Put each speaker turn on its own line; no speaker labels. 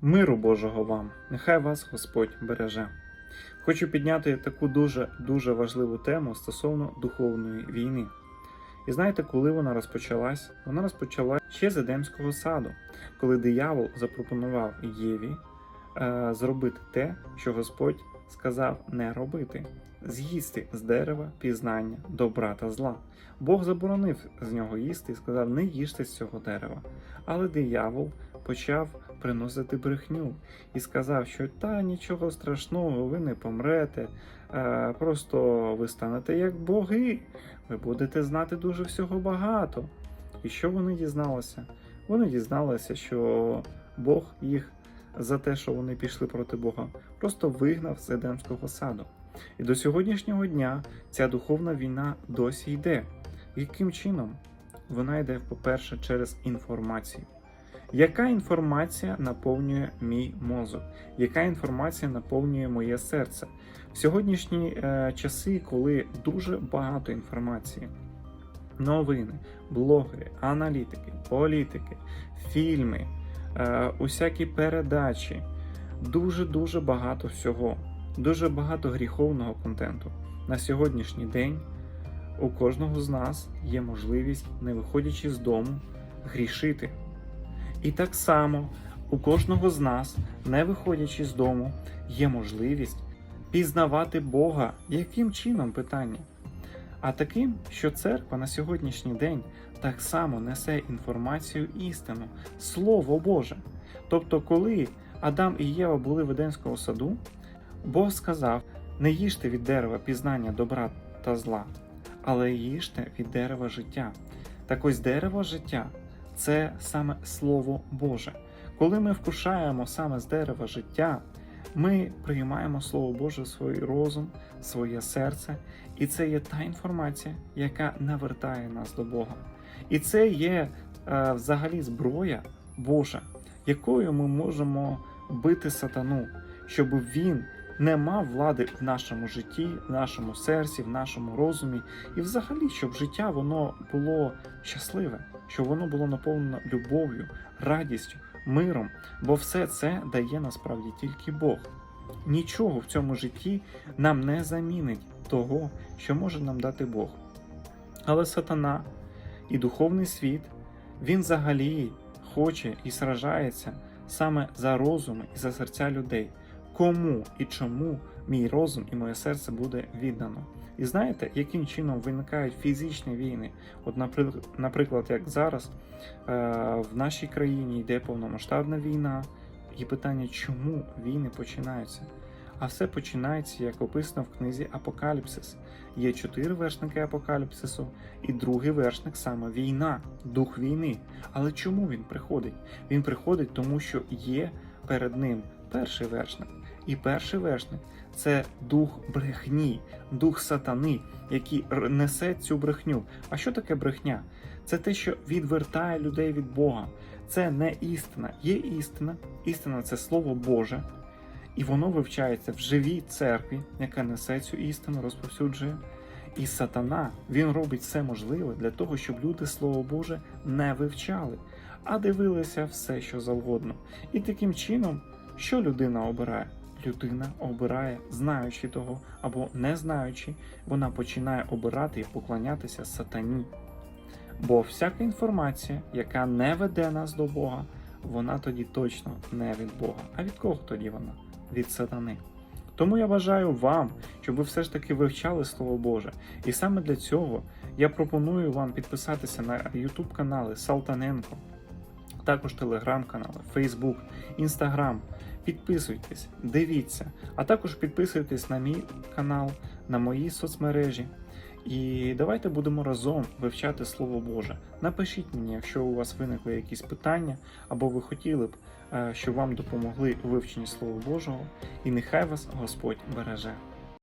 Миру Божого вам, нехай вас Господь береже. Хочу підняти таку дуже дуже важливу тему стосовно духовної війни. І знаєте, коли вона розпочалась? Вона розпочалась ще з Едемського саду, коли диявол запропонував Єві е, зробити те, що Господь сказав не робити з'їсти з дерева пізнання добра та зла. Бог заборонив з нього їсти і сказав: не їжте з цього дерева. Але диявол почав приносити брехню і сказав, що та нічого страшного, ви не помрете, е, просто ви станете як боги, ви будете знати дуже всього багато. І що вони дізналися? Вони дізналися, що Бог їх за те, що вони пішли проти Бога, просто вигнав з Едемського саду. І до сьогоднішнього дня ця духовна війна досі йде. Яким чином? Вона йде, по-перше, через інформацію. Яка інформація наповнює мій мозок? Яка інформація наповнює моє серце? В сьогоднішні е, часи, коли дуже багато інформації, новини, блогери, аналітики, політики, фільми, усякі передачі, дуже-дуже багато всього, дуже багато гріховного контенту. На сьогоднішній день у кожного з нас є можливість, не виходячи з дому, грішити. І так само у кожного з нас, не виходячи з дому, є можливість пізнавати Бога. Яким чином питання? А таким, що церква на сьогоднішній день так само несе інформацію істину, Слово Боже. Тобто, коли Адам і Єва були в Едемському саду, Бог сказав: не їжте від дерева пізнання добра та зла, але їжте від дерева життя. Так ось дерево життя це саме Слово Боже. Коли ми вкушаємо саме з дерева життя, ми приймаємо Слово Боже в свій розум, своє серце, і це є та інформація, яка навертає нас до Бога. І це є е, взагалі зброя Божа, якою ми можемо бити сатану, щоб він не мав влади в нашому житті, в нашому серці, в нашому розумі, і взагалі, щоб життя воно було щасливе, щоб воно було наповнено любов'ю, радістю, миром, бо все це дає насправді тільки Бог. Нічого в цьому житті нам не замінить того, що може нам дати Бог. Але сатана і духовний світ, він взагалі хоче і сражається саме за розуми і за серця людей. Кому і чому мій розум і моє серце буде віддано? І знаєте, яким чином виникають фізичні війни? От, наприклад, як зараз е, в нашій країні йде повномасштабна війна, і питання, чому війни починаються? А все починається, як описано в книзі Апокаліпсис. Є чотири вершники апокаліпсису, і другий вершник саме війна, дух війни. Але чому він приходить? Він приходить, тому що є перед ним перший вершник. І перший вершник це дух брехні, дух сатани, який несе цю брехню. А що таке брехня? Це те, що відвертає людей від Бога. Це не істина. Є істина. Істина це Слово Боже, і воно вивчається в живій церкві, яка несе цю істину, розповсюджує. І сатана він робить все можливе для того, щоб люди Слово Боже не вивчали, а дивилися все, що завгодно. І таким чином, що людина обирає? Людина обирає, знаючи того або не знаючи, вона починає обирати і поклонятися сатані. Бо всяка інформація, яка не веде нас до Бога, вона тоді точно не від Бога. А від кого тоді вона? Від сатани. Тому я бажаю вам, щоб ви все ж таки вивчали Слово Боже. І саме для цього я пропоную вам підписатися на YouTube канали Салтаненко, також телеграм-канали, Facebook, Instagram. Підписуйтесь, дивіться, а також підписуйтесь на мій канал, на мої соцмережі. І давайте будемо разом вивчати Слово Боже. Напишіть мені, якщо у вас виникли якісь питання, або ви хотіли б, е, щоб вам допомогли у вивченні Слова Божого, і нехай вас Господь береже.